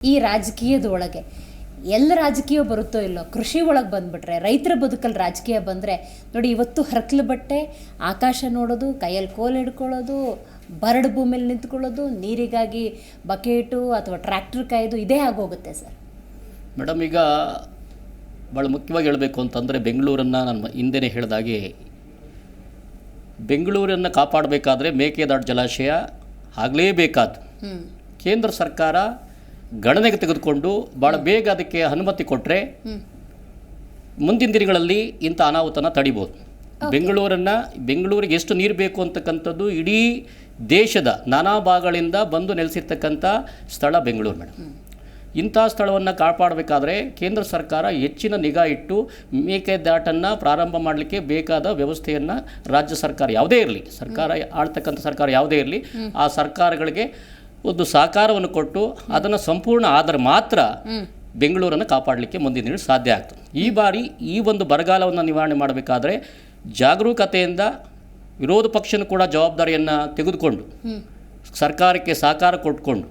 ಈ ರಾಜಕೀಯದ ಒಳಗೆ ಎಲ್ಲ ರಾಜಕೀಯ ಬರುತ್ತೋ ಇಲ್ಲೋ ಕೃಷಿ ಒಳಗೆ ಬಂದ್ಬಿಟ್ರೆ ರೈತರ ಬದುಕಲ್ಲಿ ರಾಜಕೀಯ ಬಂದರೆ ನೋಡಿ ಇವತ್ತು ಹರಕಲು ಬಟ್ಟೆ ಆಕಾಶ ನೋಡೋದು ಕೈಯಲ್ಲಿ ಕೋಲ್ ಹಿಡ್ಕೊಳ್ಳೋದು ಬರಡು ಭೂಮಿಯಲ್ಲಿ ನಿಂತ್ಕೊಳ್ಳೋದು ನೀರಿಗಾಗಿ ಬಕೆಟು ಅಥವಾ ಟ್ರ್ಯಾಕ್ಟರ್ ಕಾಯ್ದು ಇದೇ ಆಗೋಗುತ್ತೆ ಸರ್. ಮೇಡಮ್ ಈಗ ಭಾಳ ಮುಖ್ಯವಾಗಿ ಹೇಳಬೇಕು ಅಂತಂದರೆ ಬೆಂಗಳೂರನ್ನು ನಾನು ಹಿಂದೆನೇ ಹೇಳಿದಾಗೆ ಬೆಂಗಳೂರನ್ನು ಕಾಪಾಡಬೇಕಾದ್ರೆ ಮೇಕೆದಾಟು ಜಲಾಶಯ ಆಗಲೇಬೇಕಾದ್ದು ಕೇಂದ್ರ ಸರ್ಕಾರ ಗಣನೆಗೆ ತೆಗೆದುಕೊಂಡು ಭಾಳ ಬೇಗ ಅದಕ್ಕೆ ಅನುಮತಿ ಕೊಟ್ಟರೆ ಮುಂದಿನ ದಿನಗಳಲ್ಲಿ ಇಂಥ ಅನಾಹುತನ ತಡಿಬೋದು. ಬೆಂಗಳೂರನ್ನು ಬೆಂಗಳೂರಿಗೆ ಎಷ್ಟು ನೀರು ಬೇಕು ಅಂತಕ್ಕಂಥದ್ದು ಇಡೀ ದೇಶದ ನಾನಾ ಭಾಗಗಳಿಂದ ಬಂದು ನೆಲೆಸಿರ್ತಕ್ಕಂಥ ಸ್ಥಳ ಬೆಂಗಳೂರು ಮೇಡಮ್ ಇಂಥ ಸ್ಥಳವನ್ನು ಕಾಪಾಡಬೇಕಾದ್ರೆ ಕೇಂದ್ರ ಸರ್ಕಾರ ಹೆಚ್ಚಿನ ನಿಗಾ ಇಟ್ಟು ಮೇಕೆದಾಟನ್ನು ಪ್ರಾರಂಭ ಮಾಡಲಿಕ್ಕೆ ಬೇಕಾದ ವ್ಯವಸ್ಥೆಯನ್ನು ರಾಜ್ಯ ಸರ್ಕಾರ ಯಾವುದೇ ಇರಲಿ ಸರ್ಕಾರ ಆಳ್ತಕ್ಕಂಥ ಸರ್ಕಾರ ಯಾವುದೇ ಇರಲಿ ಆ ಸರ್ಕಾರಗಳಿಗೆ ಒಂದು ಸಹಕಾರವನ್ನು ಕೊಟ್ಟು ಅದನ್ನು ಸಂಪೂರ್ಣ ಆದರೆ ಮಾತ್ರ ಬೆಂಗಳೂರನ್ನು ಕಾಪಾಡಲಿಕ್ಕೆ ಮುಂದಿನ ದಿನ ಸಾಧ್ಯ ಆಗ್ತದೆ ಈ ಬಾರಿ ಈ ಒಂದು ಬರಗಾಲವನ್ನು ನಿವಾರಣೆ ಮಾಡಬೇಕಾದ್ರೆ ಜಾಗರೂಕತೆಯಿಂದ ವಿರೋಧ ಪಕ್ಷನೂ ಕೂಡ ಜವಾಬ್ದಾರಿಯನ್ನು ತೆಗೆದುಕೊಂಡು ಸರ್ಕಾರಕ್ಕೆ ಸಹಕಾರ ಕೊಟ್ಕೊಂಡು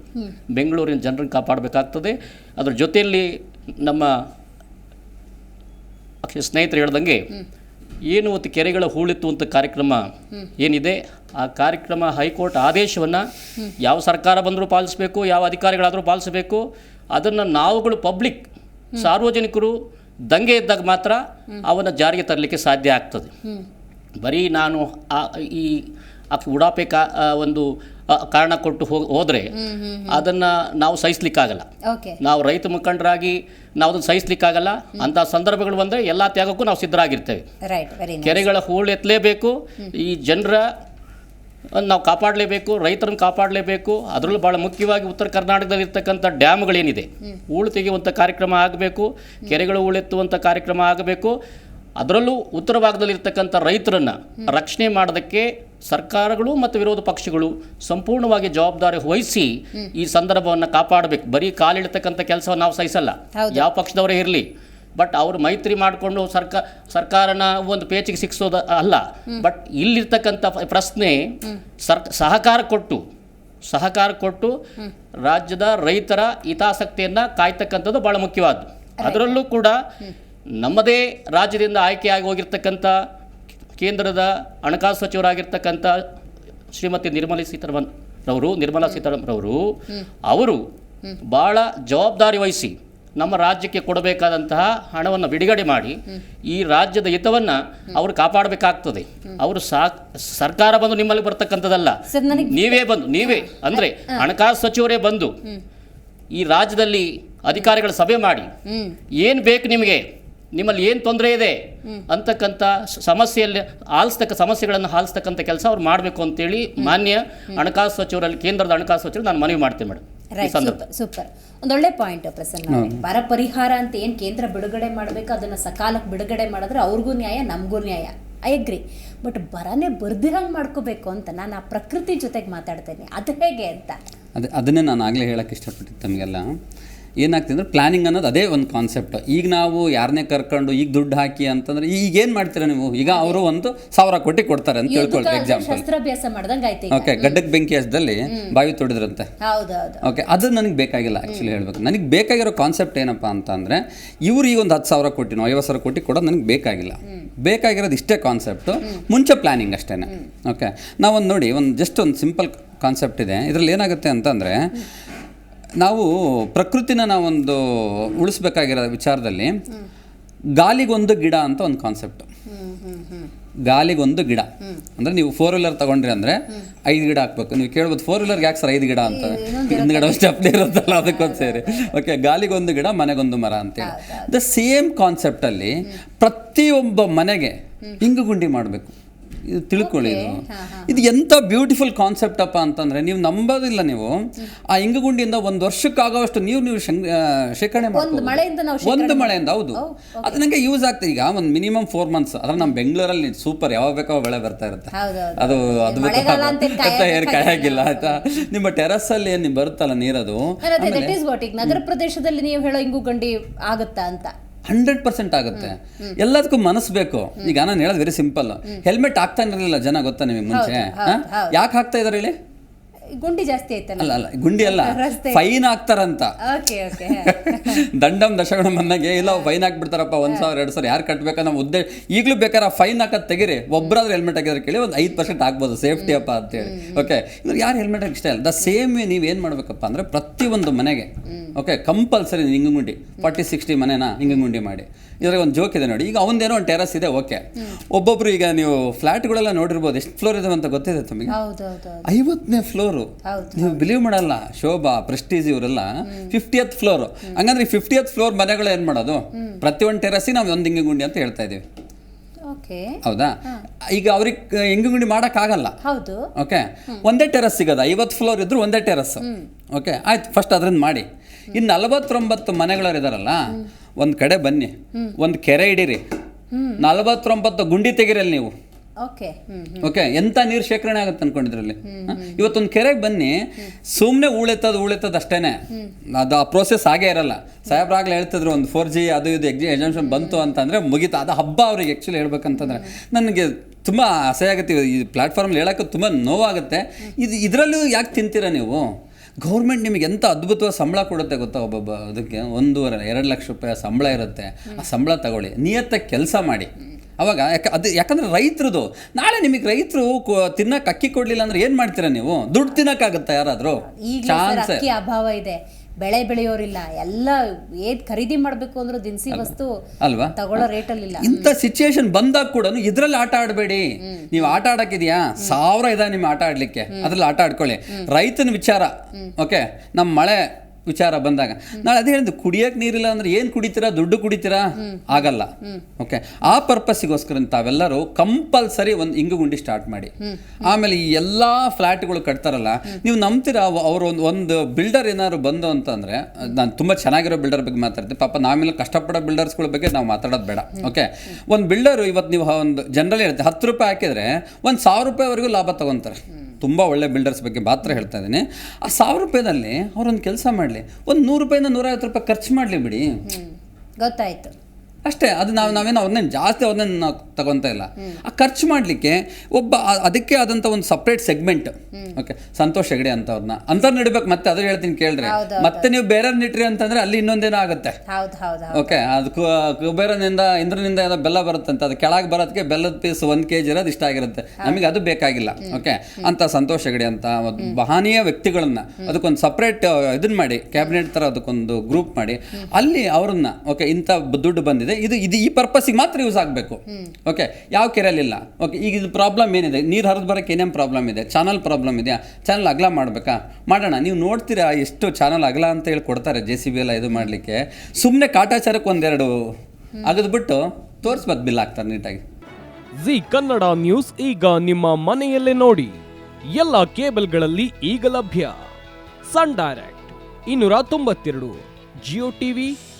ಬೆಂಗಳೂರಿನ ಜನರನ್ನು ಕಾಪಾಡಬೇಕಾಗ್ತದೆ. ಅದರ ಜೊತೆಯಲ್ಲಿ ನಮ್ಮ ಅಕ್ಷ- ಸ್ನೇಹಿತರು ಹೇಳ್ದಂಗೆ ಏನು ಒಂದು ಕೆರೆಗಳ ಹೂಳಿತ್ತು ಅಂತ ಕಾರ್ಯಕ್ರಮ ಏನಿದೆ, ಆ ಕಾರ್ಯಕ್ರಮ ಹೈಕೋರ್ಟ್ ಆದೇಶವನ್ನು ಯಾವ ಸರ್ಕಾರ ಬಂದರೂ ಪಾಲಿಸಬೇಕು, ಯಾವ ಅಧಿಕಾರಿಗಳಾದರೂ ಪಾಲಿಸಬೇಕು, ಅದನ್ನು ನಾವುಗಳು ಪಬ್ಲಿಕ್, ಸಾರ್ವಜನಿಕರು ದಂಗೆ ಇದ್ದಾಗ ಮಾತ್ರ ಅವನ್ನು ಜಾರಿಗೆ ತರಲಿಕ್ಕೆ ಸಾಧ್ಯ ಆಗ್ತದೆ. ಬರೀ ನಾನು ಆ ಈ ಉಡಾಪೆ ಕಾ ಒಂದು ಕಾರಣ ಕೊಟ್ಟು ಹೋಗಿ ಹೋದರೆ ಅದನ್ನು ನಾವು ಸಹಿಸ್ಲಿಕ್ಕಾಗಲ್ಲ. ನಾವು ರೈತ ಮುಖಂಡರಾಗಿ ನಾವು ಅದನ್ನು ಸಹಿಸ್ಲಿಕ್ಕಾಗಲ್ಲ. ಅಂಥ ಸಂದರ್ಭಗಳು ಬಂದರೆ ಎಲ್ಲ ತ್ಯಾಗಕ್ಕೂ ನಾವು ಸಿದ್ಧರಾಗಿರ್ತೇವೆ. ಕೆರೆಗಳ ಹೂಳು ಎತ್ತಲೇಬೇಕು. ಈ ಜನರ ನಾವು ಕಾಪಾಡಲೇಬೇಕು ರೈತರನ್ನು ಕಾಪಾಡಲೇಬೇಕು. ಅದರಲ್ಲೂ ಭಾಳ ಮುಖ್ಯವಾಗಿ ಉತ್ತರ ಕರ್ನಾಟಕದಲ್ಲಿ ಇರ್ತಕ್ಕಂಥ ಡ್ಯಾಮ್ಗಳೇನಿದೆ ಹೂಳು ತೆಗೆಯುವಂಥ ಕಾರ್ಯಕ್ರಮ ಆಗಬೇಕು. ಕೆರೆಗಳು ಹೂಳೆತ್ತುವಂಥ ಕಾರ್ಯಕ್ರಮ ಆಗಬೇಕು. ಅದರಲ್ಲೂ ಉತ್ತರ ಭಾಗದಲ್ಲಿ ಇರ್ತಕ್ಕಂಥ ರೈತರನ್ನು ರಕ್ಷಣೆ ಮಾಡೋದಕ್ಕೆ ಸರ್ಕಾರಗಳು ಮತ್ತು ವಿರೋಧ ಪಕ್ಷಗಳು ಸಂಪೂರ್ಣವಾಗಿ ಜವಾಬ್ದಾರಿ ವಹಿಸಿ ಈ ಸಂದರ್ಭವನ್ನು ಕಾಪಾಡಬೇಕು. ಬರೀ ಕಾಲಿಡ್ತಕ್ಕಂಥ ಕೆಲಸವನ್ನು ನಾವು ಸಹಿಸಲ್ಲ. ಯಾವ ಪಕ್ಷದವರೇ ಇರಲಿ. ಬಟ್ ಅವರು ಮೈತ್ರಿ ಮಾಡಿಕೊಂಡು ಸರ್ಕಾರ ಸರ್ಕಾರನ ಒಂದು ಪೇಚಿಗೆ ಸಿಕ್ಸೋದು ಅಲ್ಲ. ಬಟ್ ಇಲ್ಲಿರ್ತಕ್ಕಂಥ ಪ್ರಶ್ನೆ ಸರ್ ಸಹಕಾರ ಕೊಟ್ಟು ಸಹಕಾರ ಕೊಟ್ಟು ರಾಜ್ಯದ ರೈತರ ಹಿತಾಸಕ್ತಿಯನ್ನು ಕಾಯ್ತಕ್ಕಂಥದ್ದು ಭಾಳ ಮುಖ್ಯವಾದ್ದು. ಅದರಲ್ಲೂ ಕೂಡ ನಮ್ಮದೇ ರಾಜ್ಯದಿಂದ ಆಯ್ಕೆಯಾಗಿ ಹೋಗಿರ್ತಕ್ಕಂಥ ಕೇಂದ್ರದ ಹಣಕಾಸು ಸಚಿವರಾಗಿರ್ತಕ್ಕಂಥ ಶ್ರೀಮತಿ ನಿರ್ಮಲಾ ಸೀತಾರಾಮನ್ ರವರು ನಿರ್ಮಲಾ ಸೀತಾರಾಮನ್ ರವರು ಅವರು ಭಾಳ ಜವಾಬ್ದಾರಿ ವಹಿಸಿ ನಮ್ಮ ರಾಜ್ಯಕ್ಕೆ ಕೊಡಬೇಕಾದಂತಹ ಹಣವನ್ನು ಬಿಡುಗಡೆ ಮಾಡಿ ಈ ರಾಜ್ಯದ ಹಿತವನ್ನು ಅವರು ಕಾಪಾಡಬೇಕಾಗ್ತದೆ. ಅವರು ಸಾ ಸರ್ಕಾರ ಬಂದು ನಿಮ್ಮಲ್ಲಿ ಬರ್ತಕ್ಕಂಥದ್ದಲ್ಲ. ನೀವೇ ಬಂದು ನೀವೇ ಅಂದರೆ ಹಣಕಾಸು ಸಚಿವರೇ ಬಂದು ಈ ರಾಜ್ಯದಲ್ಲಿ ಅಧಿಕಾರಿಗಳ ಸಭೆ ಮಾಡಿ ಏನು ಬೇಕು ನಿಮಗೆ? ನಿಮ್ಮಲ್ಲಿ ಏನು ತೊಂದರೆ ಇದೆ ಅಂತಕ್ಕಂಥ ಸಮಸ್ಯೆಯಲ್ಲಿ ಆಲಿಸ್ತಕ್ಕ ಸಮಸ್ಯೆಗಳನ್ನು ಆಲಿಸ್ತಕ್ಕಂಥ ಕೆಲಸ ಅವ್ರು ಮಾಡಬೇಕು ಅಂತೇಳಿ ಮಾನ್ಯ ಹಣಕಾಸು ಸಚಿವರಲ್ಲಿ ಕೇಂದ್ರದ ಹಣಕಾಸು ಸಚಿವರು ನಾನು ಮನವಿ ಮಾಡ್ತೀನಿ ಮೇಡಮ್ ರೈಟ್ ಸೂಪರ್ ಒಂದೊಳ್ಳೆ ಪಾಯಿಂಟ್ ಪ್ರಸನ್ನ. ಬರ ಪರಿಹಾರ ಅಂತ ಏನು ಕೇಂದ್ರ ಬಿಡುಗಡೆ ಮಾಡಬೇಕು ಅದನ್ನ ಸಕಾಲಕ್ಕೆ ಬಿಡುಗಡೆ ಮಾಡಿದ್ರೆ ಅವ್ರಿಗೂ ನ್ಯಾಯ ನಮಗೂ ನ್ಯಾಯ. ಐ ಅಗ್ರಿ ಬಟ್ ಬರನೇ ಬರ್ದಿರಂಗೆ ಮಾಡ್ಕೋಬೇಕು ಅಂತ ನಾನು ಆ ಪ್ರಕೃತಿ ಜೊತೆಗೆ ಮಾತಾಡ್ತೇನೆ. ಅದು ಹೇಗೆ ಅಂತ? ಅದೇ ಅದನ್ನೇ ನಾನು ಆಗಲೇ ಹೇಳಕ್ಕೆ ಇಷ್ಟಪಟ್ಟಿದ್ದು ತಮಗೆಲ್ಲ. ಏನಾಗ್ತದೆ ಅಂದರೆ ಪ್ಲಾನಿಂಗ್ ಅನ್ನೋದು ಅದೇ ಒಂದು ಕಾನ್ಸೆಪ್ಟ್ ಈಗ ನಾವು ಯಾರನ್ನೇ ಕರ್ಕೊಂಡು ಈಗ ದುಡ್ಡು ಹಾಕಿ ಅಂತಂದ್ರೆ ಈಗ ಏನು ಮಾಡ್ತೀರಾ ನೀವು? ಈಗ ಅವರು ಒಂದು ಸಾವಿರ ಕೋಟಿ ಕೊಡ್ತಾರೆ ಅಂತ ತಿಳ್ಕೊಳ್ತಾರೆ ಎಕ್ಸಾಂಪಲ್. ಓಕೆ ಗಡ್ಡಕ್ಕೆ ಬೆಂಕಿ ಹಚ್ಚದಲ್ಲಿ ಬಾವಿ ತೊಡಿದ್ರಂತೆ. ಓಕೆ ಅದು ನನಗೆ ಬೇಕಾಗಿಲ್ಲ ಆ್ಯಕ್ಚುಲಿ ಹೇಳ್ಬೇಕು. ನನಗೆ ಬೇಕಾಗಿರೋ ಕಾನ್ಸೆಪ್ಟ್ ಏನಪ್ಪ ಅಂತ ಅಂದರೆ ಇವ್ರು ಈಗ ಒಂದು ಹತ್ತು ಸಾವಿರ ಕೋಟಿನೋ ಐವತ್ತು ಸಾವಿರ ಕೋಟಿ ಕೊಡೋದು ನನಗೆ ಬೇಕಾಗಿಲ್ಲ. ಬೇಕಾಗಿರೋದು ಇಷ್ಟೇ ಕಾನ್ಸೆಪ್ಟು ಮುಂಚೆ ಪ್ಲ್ಯಾನಿಂಗ್ ಅಷ್ಟೇ ಓಕೆ ನಾವೊಂದು ನೋಡಿ ಒಂದು ಜಸ್ಟ್ ಒಂದು ಸಿಂಪಲ್ ಕಾನ್ಸೆಪ್ಟ್ ಇದೆ. ಇದರಲ್ಲಿ ಏನಾಗುತ್ತೆ ಅಂತಂದರೆ ನಾವು ಪ್ರಕೃತಿನ ನಾವೊಂದು ಉಳಿಸ್ಬೇಕಾಗಿರೋ ವಿಚಾರದಲ್ಲಿ ಗಾಲಿಗೊಂದು ಗಿಡ ಅಂತ ಒಂದು ಕಾನ್ಸೆಪ್ಟ್ ಗಾಲಿಗೊಂದು ಗಿಡ. ಅಂದ್ರೆ ನೀವು ಫೋರ್ ವೀಲರ್ ತಗೊಂಡ್ರಿ ಅಂದ್ರೆ ಐದು ಗಿಡ ಹಾಕ್ಬೇಕು. ನೀವು ಕೇಳ್ಬೋದು ಫೋರ್ ವೀಲರ್ಗೆ ಯಾಕೆ ಸರ್ ಐದು ಗಿಡ ಅಂತ? ಹಿಂದ್ಗಡೆ ಸ್ಟೆಪ್ನೇ ಇರುತ್ತಲ್ಲ ಅದಕ್ಕೊಂದು ಸೇರಿ. ಓಕೆ ಗಾಲಿಗೊಂದು ಗಿಡ ಮನೆಗೊಂದು ಮರ ಅಂತೇಳಿ ದ ಸೇಮ್ ಕಾನ್ಸೆಪ್ಟಲ್ಲಿ ಪ್ರತಿಯೊಬ್ಬ ಮನೆಗೆ ಇಂಗು ಗುಂಡಿ ಮಾಡಬೇಕು. ಇದು ತಿಳ್ಕೊಳ್ಳಿ ಇದು ಇದು ಎಂಥ ಬ್ಯೂಟಿಫುಲ್ ಕಾನ್ಸೆಪ್ಟ್ ಅಪ್ಪ ಅಂತಂದ್ರೆ ನೀವು ನಂಬೋದಿಲ್ಲ ನೀವು. ಆ ಇಂಗುಗುಂಡಿಯಿಂದ ಒಂದು ವರ್ಷಕ್ಕಾಗೋವಷ್ಟು ನೀವು ನೀವು ಶೇಖರಣೆ ನಾವು ಒಂದು ಮಳೆಯಿಂದ ಹೌದು. ಅದು ನನಗೆ ಯೂಸ್ ಆಗ್ತದೆ. ಈಗ ಒಂದು ಮಿನಿಮಮ್ ಫೋರ್ ಮಂತ್ಸ್ ಅದ್ರ ನಮ್ಮ ಬೆಂಗಳೂರಲ್ಲಿ ಸೂಪರ್ ಯಾವಾಗ ಬೇಕೋ ಬೆಳೆ ಬರ್ತಾ ಇರುತ್ತೆ. ಅದು ಅದು ಏರ್ ಕಾಯಾಗಿಲ್ಲ ಆಯ್ತಾ? ನಿಮ್ಮ ಟೆರಸ್ ಅಲ್ಲಿ ಏನು ಬರುತ್ತಲ್ಲ ನೀರದು? ನಗರ ಪ್ರದೇಶದಲ್ಲಿ ನೀವು ಹೇಳೋ ಇಂಗು ಗಂಡಿ ಆಗುತ್ತಾ ಅಂತ. ಹಂಡ್ರೆಡ್ ಪರ್ಸೆಂಟ್ ಆಗುತ್ತೆ. ಎಲ್ಲದಕ್ಕೂ ಮನಸ್ಸು ಬೇಕು. ಈಗ ನಾನು ಹೇಳೋದು ವೆರಿ ಸಿಂಪಲ್ ಹೆಲ್ಮೆಟ್ ಹಾಕ್ತಾ ಇರಲಿಲ್ಲ ಜನ ಗೊತ್ತಾ ನಿಮಗೆ ಮುಂಚೆ? ಯಾಕೆ ಹಾಕ್ತಾ ಇದಾರೆ ಹೇಳಿ? ಗುಂಡಿ ಜಾಸ್ತಿ ಆಯ್ತಲ್ಲ? ಅಲ್ಲ ಅಲ್ಲ ಗುಂಡಿ ಅಲ್ಲ. ಫೈನ್ ಹಾಕ್ತಾರಂತ. ದಂಡಂ ದಶಗಣ ಮನ್ನಾಗೆ ಇಲ್ಲ ಫೈನ್ ಹಾಕ್ಬಿಡ್ತಾರಪ್ಪ ಒಂದ್ ಸಾವಿರ ಎರಡು ಸಾವಿರ ಯಾರು ಕಟ್ಬೇಕಾ? ನಮ್ಮ ಉದ್ದೇಶ ಈಗಲೂ ಬೇಕಾದ್ರೆ ಫೈನ್ ಹಾಕೋದು ತೆಗಿರಿ. ಒಬ್ಬರಾದ್ರೂ ಹೆಲ್ಮೆಟ್ ಹಾಕಿದ್ರೆ ಕೇಳಿ ಒಂದು ಐದು ಪರ್ಸೆಂಟ್ ಆಗ್ಬೋದು ಸೇಫ್ಟಿ ಅಪ್ಪ ಅಂತೇಳಿ. ಓಕೆ ಇವ್ರು ಯಾರು ಹೆಲ್ಮೆಟ್ ಹಾಕಿ ಇಷ್ಟ ಇಲ್ಲ? ದ ಸೇಮ್ ನೀವು ಏನು ಮಾಡ್ಬೇಕಪ್ಪ ಅಂದ್ರೆ ಪ್ರತಿಯೊಂದು ಮನೆಗೆ ಓಕೆ ಕಂಪಲ್ಸರಿ ಹಿಂಗಂಗುಂಡಿ ಫಾರ್ಟಿ ಸಿಕ್ಸ್ಟಿ ಮನೆನ ಹಿಂಗಂಗುಂಡಿ ಮಾಡಿ. ಇದ್ರಾಗ ಒಂದು ಜೋಕ್ ಇದೆ ನೋಡಿ. ಈಗ ಅವನದೇನೋ ಒಂದು ಟೆರಸ್ ಇದೆ ಓಕೆ ಒಬ್ಬೊಬ್ರು ಈಗ ನೀವು ಫ್ಲಾಟ್ಗಳೆಲ್ಲ ನೋಡಿರ್ಬೋದು. ಎಷ್ಟು ಫ್ಲೋರ್ ಇದೆ ಅಂತ ಗೊತ್ತಿದೆ ತಮಗೆ? ಐವತ್ತನೇ ಫ್ಲೋರು. ನೀವು ಬಿಲೀವ್ ಮಾಡಲ್ಲ ಶೋಭಾ ಪ್ರೆಸ್ಟೀಜ್ ಇವರೆಲ್ಲ. ಫಿಫ್ಟಿಯತ್ ಫ್ಲೋರ್ ಹಂಗಂದ್ರೆ ಫಿಫ್ಟಿಯತ್ ಫ್ಲೋರ್ ಮನೆಗಳು ಏನು ಮಾಡೋದು? ಪ್ರತಿಯೊಂದು ಟೆರಸಿ ನಾವು ಒಂದು ಹಿಂಗೆ ಗುಂಡಿ ಅಂತ ಹೇಳ್ತಾ ಇದ್ದೀವಿ ಓಕೆ ಹೌದಾ? ಈಗ ಅವ್ರಿಗೆ ಹೆಂಗುಂಡಿ ಹೌದು. ಓಕೆ ಒಂದೇ ಟೆರಸ್ ಸಿಗೋದು? ಐವತ್ತು ಫ್ಲೋರ್ ಇದ್ರು ಒಂದೇ ಟೆರಸ್ ಓಕೆ ಆಯ್ತು ಫಸ್ಟ್ ಅದರಿಂದ ಮಾಡಿ. ಇನ್ನು ನಲವತ್ತೊಂಬತ್ತು ಮನೆಗಳವ್ರು ಇದಾರಲ್ಲ ಒಂದು ಕಡೆ ಬನ್ನಿ ಒಂದು ಕೆರೆ ಇಡೀರಿ. ನಲವತ್ತೊಂಬತ್ತು ಗುಂಡಿ ತೆಗಿರಲ್ಲ ನೀವು. ಓಕೆ. ಎಂತ ನೀರು ಶೇಖರಣೆ ಆಗುತ್ತೆ ಅನ್ಕೊಂಡಿದ್ರಲ್ಲಿ? ಇವತ್ತೊಂದು ಕೆರೆಗೆ ಬನ್ನಿ ಸುಮ್ಮನೆ ಉಳಿತದ ಉಳಿತದ ಅಷ್ಟೇನೆ. ಅದು ಆ ಪ್ರೋಸೆಸ್ ಆಗೇ ಇರಲ್ಲ. ಸಾಹೇಬ್ರಾಗ್ಲೇ ಹೇಳ್ತಿದ್ರು ಒಂದು ಫೋರ್ ಜಿ ಅದು ಇದು ಎಕ್ಸಿ ಎಕ್ಸಾಮ್ಷನ್ ಬಂತು ಅಂತಂದ್ರೆ ಮುಗೀತು. ಅದು ಹಬ್ಬ ಅವ್ರಿಗೆ ಆ್ಯಕ್ಚುಲಿ ಹೇಳ್ಬೇಕಂತಂದ್ರೆ. ನನಗೆ ತುಂಬ ಅಸಹ್ಯ ಆಗುತ್ತೆ ಈ ಪ್ಲಾಟ್ಫಾರ್ಮ್ ಹೇಳೋಕ್ಕೆ ತುಂಬ ನೋವಾಗುತ್ತೆ. ಇದು ಇದರಲ್ಲೂ ಯಾಕೆ ತಿಂತೀರಾ ನೀವು? ಗೌರ್ಮೆಂಟ್ ನಿಮಗೆ ಎಂಥ ಅದ್ಭುತವಾದ ಸಂಬಳ ಕೊಡುತ್ತೆ ಗೊತ್ತಾ ಒಬ್ಬೊಬ್ಬ ಅದಕ್ಕೆ? ಒಂದೂವರೆ ಎರಡು ಲಕ್ಷ ರೂಪಾಯಿ ಸಂಬಳ ಇರುತ್ತೆ. ಆ ಸಂಬಳ ತಗೊಳ್ಳಿ. ನಿಯತ್ತಾಗಿ ಕೆಲಸ ಮಾಡಿ. ಅವಾಗ ಯಾಕೆ ಅದು ಯಾಕಂದ್ರೆ ರೈತರದು ನಾಳೆ ನಿಮಗೆ ರೈತರು ತಿನ್ನಕ್ಕೆ ಅಕ್ಕಿ ಕೊಡ್ಲಿಲ್ಲ ಅಂದ್ರೆ ಏನು ಮಾಡ್ತೀರಾ ನೀವು? ದುಡ್ಡು ತಿನ್ನಕ್ಕಾಗತ್ತಾ ಯಾರಾದರೂ? ಚಾನ್ಸ್ ಅಭಾವ ಇದೆ. ಬೆಳೆ ಬೆಳೆಯೋರಿಲ್ಲ ಎಲ್ಲ ಏದ್ ಖರೀದಿ ಮಾಡ್ಬೇಕು ಅಂದ್ರೆ ದಿನಸಿ ವಸ್ತು ಅಲ್ವಾ? ತಗೊಳ್ಳೋ ರೇಟಲ್ಲಿ ಇಲ್ಲ ಇಂಥ ಸಿಚುಯೇಷನ್ ಬಂದಾಗ ಕೂಡ ಇದ್ರಲ್ಲಿ ಆಟ ಆಡಬೇಡಿ. ನೀವು ಆಟ ಆಡಕ್ಕಿದ್ಯಾ? ಸಾವಿರ ಇದೆ ನಿಮ್ಮ ಆಟ ಆಡ್ಲಿಕ್ಕೆ. ಅದ್ರಲ್ಲಿ ಆಟ ಆಡ್ಕೊಳ್ಳಿ. ರೈತನ ವಿಚಾರ. ಓಕೆ? ನಮ್ಮ ಮಳೆ ವಿಚಾರ ಬಂದಾಗ. ನಾಳೆ ಅದೇ ಹೇಳಿದ್ದು ಕುಡಿಯಕ್ಕೆ ನೀರಿಲ್ಲ ಅಂದ್ರೆ ಏನು ಕುಡಿತೀರಾ? ದುಡ್ಡು ಕುಡಿತೀರಾ? ಆಗಲ್ಲ. ಓಕೆ. ಆ ಪರ್ಪಸ್ಗೋಸ್ಕರ ತಾವೆಲ್ಲರೂ ಕಂಪಲ್ಸರಿ ಒಂದು ಇಂಗು ಗುಂಡಿ ಸ್ಟಾರ್ಟ್ ಮಾಡಿ. ಆಮೇಲೆ ಈ ಎಲ್ಲ ಫ್ಲ್ಯಾಟ್ಗಳು ಕಟ್ತಾರಲ್ಲ, ನೀವು ನಂಬ್ತೀರಾ ಅವರು ಒಂದು ಒಂದು ಬಿಲ್ಡರ್ ಏನಾದ್ರು ಬಂದು ಅಂತಂದ್ರೆ, ನಾನು ತುಂಬ ಚೆನ್ನಾಗಿರೋ ಬಿಲ್ಡರ್ ಬಗ್ಗೆ ಮಾತಾಡ್ತೀನಿ. ಪಾಪ ನಾವೆಲ್ಲ ಕಷ್ಟಪಡೋ ಬಿಲ್ಡರ್ಸ್ಗಳ ಬಗ್ಗೆ ನಾವು ಮಾತಾಡೋದು ಬೇಡ. ಓಕೆ. ಒಂದು ಬಿಲ್ಡರು ಇವತ್ತು ನೀವು ಒಂದು ಜನರಲಿ ಹೇಳ್ತೀವಿ ಹತ್ತು ರೂಪಾಯಿ ಹಾಕಿದ್ರೆ ಒಂದು ಸಾವಿರ ರೂಪಾಯಿವರೆಗೂ ಲಾಭ ತಗೊತಾರೆ. ತುಂಬ ಒಳ್ಳೆ ಬಿಲ್ಡರ್ಸ್ ಬಗ್ಗೆ ಮಾತ್ರ ಹೇಳ್ತಾ ಇದ್ದೀನಿ. ಆ ಸಾವಿರ ರೂಪಾಯಿನಲ್ಲಿ ಅವ್ರೊಂದು ಕೆಲಸ ಮಾಡಲಿ. ಒಂದು ನೂರು ರೂಪಾಯಿಂದ ನೂರೈವತ್ತು ರೂಪಾಯಿ ಖರ್ಚು ಮಾಡಲಿ ಬಿಡಿ. ಗೊತ್ತಾಯ್ತು. ಅಷ್ಟೇ ಅದು ನಾವು ನಾವೇನು ಅವ್ರನ್ನೇನು ಜಾಸ್ತಿ ಅವ್ರನ್ನೇನು ನಾವು ತಗೊತಾ ಇಲ್ಲ. ಆ ಖರ್ಚು ಮಾಡಲಿಕ್ಕೆ ಒಬ್ಬ ಅದಕ್ಕೆ ಆದಂಥ ಒಂದು separate segment okay Santosh Hegde ಅಂತವ್ರನ್ನ ಅಂಥವ್ರು ನಡಿಬೇಕು ಮತ್ತೆ ಅದ್ರ ಹೇಳ್ತೀನಿ ಕೇಳ್ರಿ ಮತ್ತೆ ನೀವು ಬೇರೆ ನಿಟ್ರಿ ಅಂತಂದ್ರೆ ಅಲ್ಲಿ ಇನ್ನೊಂದೇನೋ ಆಗುತ್ತೆ. ಓಕೆ ಅದು ಕುಬೇರನಿಂದ ಇಂದ್ರನಿಂದ ಏನೋ ಬೆಲ್ಲ ಬರುತ್ತಂತ ಅದು ಕೆಳಗೆ ಬರೋದಕ್ಕೆ ಬೆಲ್ಲದ ಪೀಸ್ ಒಂದು ಕೆ ಜಿ ಇರೋದು ಇಷ್ಟ ಆಗಿರುತ್ತೆ. ನಮಗೆ ಅದು ಬೇಕಾಗಿಲ್ಲ. ಓಕೆ ಅಂತ ಸಂತೋಷ್ ಹೆಗಡೆ ಅಂತ ಒಂದು ಮಹನೀಯ ವ್ಯಕ್ತಿಗಳನ್ನ ಅದಕ್ಕೊಂದು ಸಪ್ರೇಟ್ ಇದನ್ನ ಮಾಡಿ ಕ್ಯಾಬಿನೆಟ್ ತರ ಅದಕ್ಕೊಂದು ಗ್ರೂಪ್ ಮಾಡಿ. ಅಲ್ಲಿ ಅವ್ರನ್ನ ಓಕೆ ಇಂಥ ದುಡ್ಡು ಬಂದಿದೆ ಇದು. ಇದು ಈ ಪರ್ಪಸ್ಸಿಗೆ ಮಾತ್ರ ಯೂಸ್ ಆಗಬೇಕು. ಓಕೆ ಯಾವ ಕೆರೆಯಲ್ಲಿಲ್ಲ? ಓಕೆ ಈಗ ಇದು ಪ್ರಾಬ್ಲಮ್ ಏನಿದೆ? ನೀರು ಹರಿದು ಬರೋಕ್ಕೆ ಏನೇನು ಪ್ರಾಬ್ಲಮ್ ಇದೆ? ಚಾನಲ್ ಪ್ರಾಬ್ಲಮ್ ಇದೆಯಾ? ಚಾನಲ್ ಅಗಲ ಮಾಡಬೇಕಾ? ಮಾಡೋಣ. ನೀವು ನೋಡ್ತೀರಾ ಎಷ್ಟು ಚಾನಲ್ ಅಗಲ ಅಂತ ಹೇಳಿ ಕೊಡ್ತಾರೆ ಜೆ ಸಿ ಬಿ ಎಲ್ಲ ಇದು ಮಾಡಲಿಕ್ಕೆ. ಸುಮ್ಮನೆ ಕಾಟಾಚಾರಕ್ಕೆ ಒಂದೆರಡು ಅಗದ್ಬಿಟ್ಟು ತೋರಿಸ್ಬೇಕು ಬಿಲ್ ಹಾಕ್ತಾರೆ ನೀಟಾಗಿ. ಜಿ ಕನ್ನಡ ನ್ಯೂಸ್ ಈಗ ನಿಮ್ಮ ಮನೆಯಲ್ಲೇ ನೋಡಿ. ಎಲ್ಲ ಕೇಬಲ್ಗಳಲ್ಲಿ ಈಗ ಲಭ್ಯ. ಸನ್ ಡೈರೆಕ್ಟ್ ಇನ್ನೂರ ತೊಂಬತ್ತೆರಡು ಜಿಯೋ ಟಿವಿ